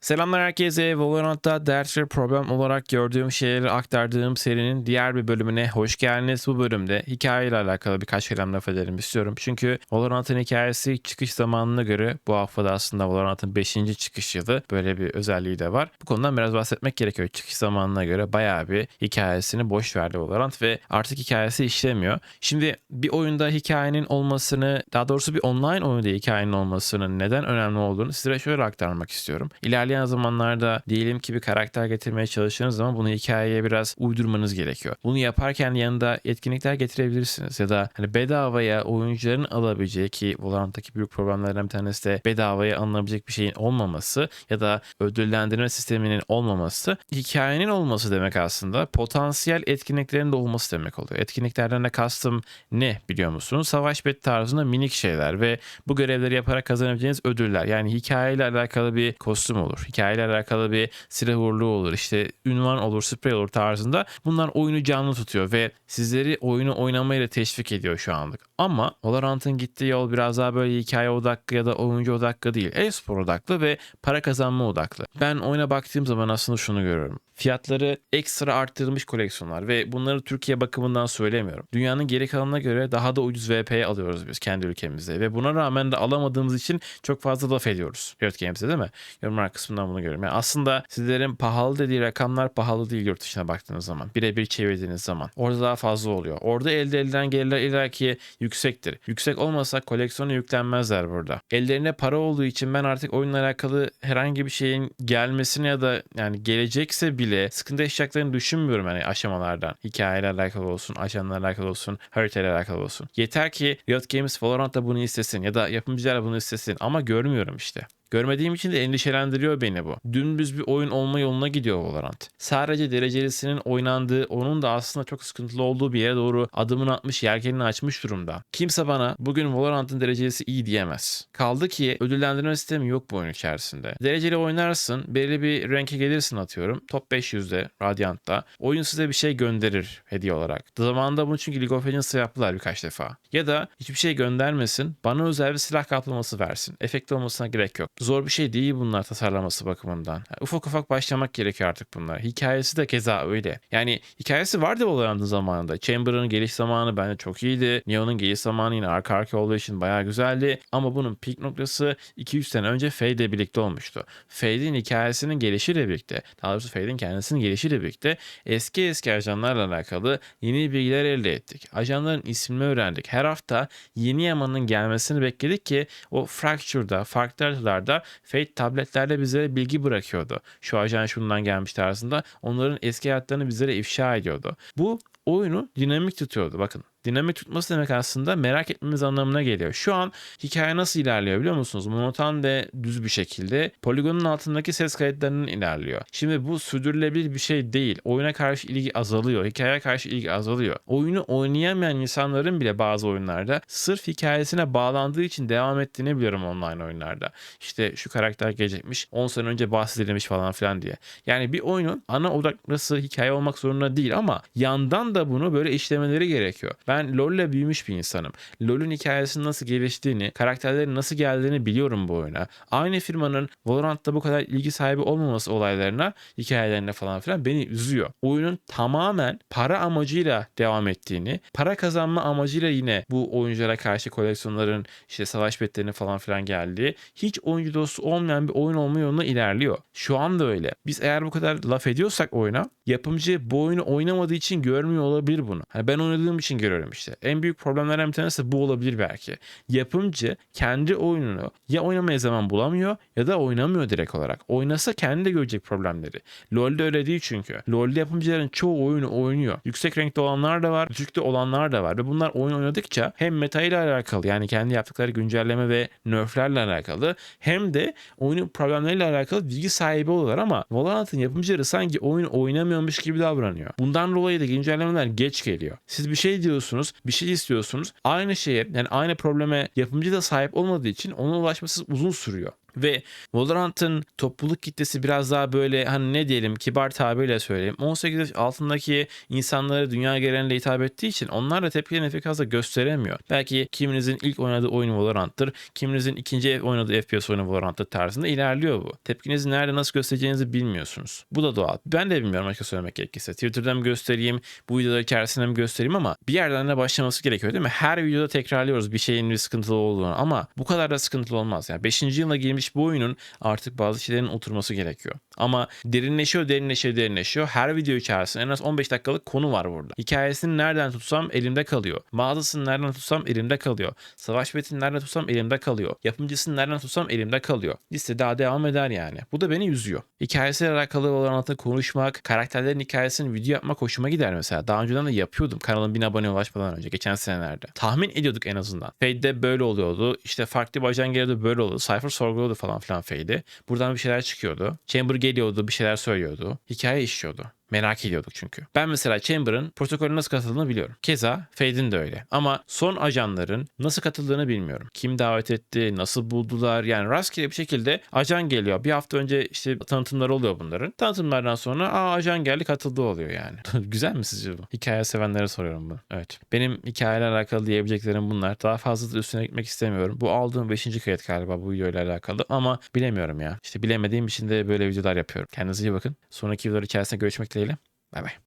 Selamlar herkese. Valorant'ta ders ve problem olarak gördüğüm şeyleri aktardığım serinin diğer bir bölümüne hoş geldiniz. Bu bölümde hikayeyle alakalı birkaç kelam laf edelim istiyorum. Çünkü Valorant'ın hikayesi çıkış zamanına göre bu haftada aslında Valorant'ın 5. çıkış yılı. Böyle bir özelliği de var. Bu konudan biraz bahsetmek gerekiyor. Çıkış zamanına göre bayağı bir hikayesini boş verdi Valorant ve artık hikayesi işlemiyor. Şimdi bir oyunda hikayenin olmasını, daha doğrusu bir online oyunda hikayenin olmasının neden önemli olduğunu size şöyle aktarmak istiyorum. İlerleyen zamanlarda diyelim ki bir karakter getirmeye çalıştığınız zaman bunu hikayeye biraz uydurmanız gerekiyor. Bunu yaparken yanında etkinlikler getirebilirsiniz ya da hani bedavaya oyuncuların alabileceği ki Valorant'taki büyük problemlerden bir tanesi de bedavaya alınabilecek bir şeyin olmaması ya da ödüllendirme sisteminin olmaması hikayenin olması demek aslında potansiyel etkinliklerin de olması demek oluyor. Etkinliklerden de kastım ne biliyor musunuz? Savaş bet tarzında minik şeyler ve bu görevleri yaparak kazanabileceğiniz ödüller. Yani hikayeyle alakalı bir kostüm olur. Hikayeyle alakalı bir silah uğurluğu olur. işte ünvan olur, sprey olur tarzında. Bunlar oyunu canlı tutuyor ve sizleri oyunu oynamayla teşvik ediyor şu anlık. Ama Valorant'ın gittiği yol biraz daha böyle hikaye odaklı ya da oyuncu odaklı değil. E-spor odaklı ve para kazanma odaklı. Ben oyuna baktığım zaman aslında şunu görüyorum. Fiyatları ekstra arttırılmış koleksiyonlar ve bunları Türkiye bakımından söylemiyorum. Dünyanın geri kalanına göre daha da ucuz VP'ye alıyoruz biz kendi ülkemizde ve buna rağmen de alamadığımız için çok fazla laf ediyoruz. Riot Games'e değil mi? Yorumlar kısmından bunu görüyorum. Yani aslında sizlerin pahalı dediği rakamlar pahalı değil yurt dışına baktığınız zaman. Birebir çevirdiğiniz zaman. Orada daha fazla oluyor. Orada elde edilen gelirler illaki yüksektir. Yüksek olmasa koleksiyona yüklenmezler burada. Ellerine para olduğu için ben artık oyunla alakalı herhangi bir şeyin gelmesine ya da yani gelecekse bile sıkıntı yaşayacaklarını düşünmüyorum hani aşamalardan. Hikayeyle alakalı olsun, ajanla alakalı olsun, haritayla alakalı olsun. Yeter ki Riot Games Valorant'ta bunu istesin ya da yapımcılar bunu istesin ama görmüyorum işte. Görmediğim için de endişelendiriyor beni bu. Dümdüz bir oyun olma yoluna gidiyor Valorant. Sadece derecelisinin oynandığı, onun da aslında çok sıkıntılı olduğu bir yere doğru adımını atmış, yelkenini açmış durumda. Kimse bana bugün Valorant'ın derecelisi iyi diyemez. Kaldı ki ödüllendirme sistemi yok bu oyun içerisinde. Dereceli oynarsın, belirli bir renke gelirsin atıyorum. Top 500'de, Radiant'ta. Oyun size bir şey gönderir hediye olarak. Zamanında bunu çünkü League of Legends'ta yaptılar birkaç defa. Ya da hiçbir şey göndermesin, bana özel bir silah kaplaması versin. Efekti olmasına gerek yok. Zor bir şey değil bunlar tasarlaması bakımından. Yani ufak ufak başlamak gerekiyor artık bunlar. Hikayesi de keza öyle. Yani hikayesi vardı Valorant'ın zamanında. Chamber'ın geliş zamanı bence çok iyiydi. Neon'un geliş zamanı yine arka arka olduğu için bayağı güzeldi. Ama bunun peak noktası 2-3 sene önce Fade ile birlikte olmuştu. Fade'in hikayesinin gelişiyle birlikte, daha doğrusu Fade'in kendisinin gelişiyle birlikte eski eski ajanlarla alakalı yeni bilgiler elde ettik. Ajanların ismini öğrendik. Her hafta yeni yamanın gelmesini bekledik ki o Fracture'da, farklı Fate tabletlerde bize bilgi bırakıyordu. Şu ajan şundan gelmiş tarzında onların eski hayatlarını bizlere ifşa ediyordu. Bu oyunu dinamik tutuyordu. Bakın dinamik tutması demek aslında merak etmemiz anlamına geliyor. Şu an hikaye nasıl ilerliyor biliyor musunuz? Monoton ve düz bir şekilde poligonun altındaki ses kayıtlarının ilerliyor. Şimdi bu sürdürülebilir bir şey değil. Oyuna karşı ilgi azalıyor. Hikayeye karşı ilgi azalıyor. Oyunu oynayamayan insanların bile bazı oyunlarda sırf hikayesine bağlandığı için devam ettiğini biliyorum online oyunlarda. İşte şu karakter gelecekmiş 10 sene önce bahsedilmiş falan filan diye. Yani bir oyunun ana odaklısı hikaye olmak zorunda değil ama yandan da bunu böyle işlemeleri gerekiyor. Ben LoL'le büyümüş bir insanım. LoL'ün hikayesinin nasıl geliştiğini, karakterlerin nasıl geldiğini biliyorum bu oyuna. Aynı firmanın Valorant'ta bu kadar ilgi sahibi olmaması olaylarına, hikayelerine falan filan beni üzüyor. Oyunun tamamen para amacıyla devam ettiğini, para kazanma amacıyla yine bu oyunculara karşı koleksiyonların işte savaş betlerinin falan filan geldiği, hiç oyuncu dostu olmayan bir oyun olma yoluna ilerliyor. Şu anda öyle. Biz eğer bu kadar laf ediyorsak oyuna, yapımcı bu oyunu oynamadığı için görmüyor olabilir bunu. Hani ben oynadığım için görüyorum işte. En büyük problemlerden bir tanesi bu olabilir belki. Yapımcı kendi oyununu ya oynamaya zaman bulamıyor ya da oynamıyor direkt olarak. Oynasa kendi de görecek problemleri. LoL'de öyle değil çünkü. LoL'de yapımcıların çoğu oyunu oynuyor. Yüksek renkte olanlar da var, düşükte olanlar da var ve bunlar oyun oynadıkça hem meta ile alakalı yani kendi yaptıkları güncelleme ve nerflerle alakalı hem de oyunun problemleriyle alakalı bilgi sahibi oluyorlar ama Valorant'ın yapımcıları sanki oyun oynamıyormuş gibi davranıyor. Bundan dolayı da güncellemeler geç geliyor. Siz bir şey diyorsunuz, bir şey istiyorsunuz. Aynı şeye yani aynı probleme yapımcı da sahip olmadığı için ona ulaşması uzun sürüyor. Ve Valorant'ın topluluk kitlesi biraz daha böyle hani ne diyelim kibar tabirle söyleyeyim. 18 yaş altındaki insanları dünya genelinde hitap ettiği için onlar da tepkilerini pek fazla gösteremiyor. Belki kiminizin ilk oynadığı oyun Valorant'tır. Kiminizin ikinci oynadığı FPS oyunu Valorant'tır tarzında ilerliyor bu. Tepkinizi nerede nasıl göstereceğinizi bilmiyorsunuz. Bu da doğal. Ben de bilmiyorum açıkça söylemek gerekirse. Twitter'da mı göstereyim, bu videoları içerisinde mi göstereyim ama bir yerden de başlaması gerekiyor değil mi? Her videoda tekrarlıyoruz bir şeyin bir sıkıntılı olduğunu ama bu kadar da sıkıntılı olmaz. Yani 5. yıla girmiş bu oyunun artık bazı şeylerin oturması gerekiyor. Ama derinleşiyor, derinleşiyor, derinleşiyor. Her video içerisinde en az 15 dakikalık konu var burada. Hikayesini nereden tutsam elimde kalıyor. Mağazasını nereden tutsam elimde kalıyor. Savaş metini nereden tutsam elimde kalıyor. Yapımcısını nereden tutsam elimde kalıyor. Liste daha devam eder yani. Bu da beni üzüyor. Hikayesiyle alakalı olan konuşmak, karakterlerin hikayesini video yapmak hoşuma gider mesela. Daha önceden de yapıyordum kanalın 1000 aboneye ulaşmadan önce geçen senelerde. Tahmin ediyorduk en azından. Fade'de böyle oluyordu. İşte farklı bir ajan geliyordu böyle oluyordu. Cypher sorguluyordu falan filan Fade'i. Buradan bir şeyler çıkıyordu. Chamber geliyordu bir şeyler söylüyordu. Hikaye işliyordu. Merak ediyorduk çünkü. Ben mesela Chamber'ın protokolü nasıl katıldığını biliyorum. Keza Fade'in de öyle. Ama son ajanların nasıl katıldığını bilmiyorum. Kim davet etti, nasıl buldular yani rastgele bir şekilde ajan geliyor. Bir hafta önce işte tanıtımlar oluyor bunların. Tanıtımlardan sonra aa ajan geldi katıldı oluyor yani. Güzel mi sizce bu? Hikaye sevenlere soruyorum bunu. Evet. Benim hikayeyle alakalı diyebileceklerim bunlar. Daha fazla da üstüne gitmek istemiyorum. Bu aldığım 5. kayıt galiba bu videoyla alakalı ama bilemiyorum ya. İşte bilemediğim için de böyle videolar yapıyorum. Kendinize iyi bakın. Sonraki videolar içerisinde görüşmek dileğiyle. Filip. Bye, bye.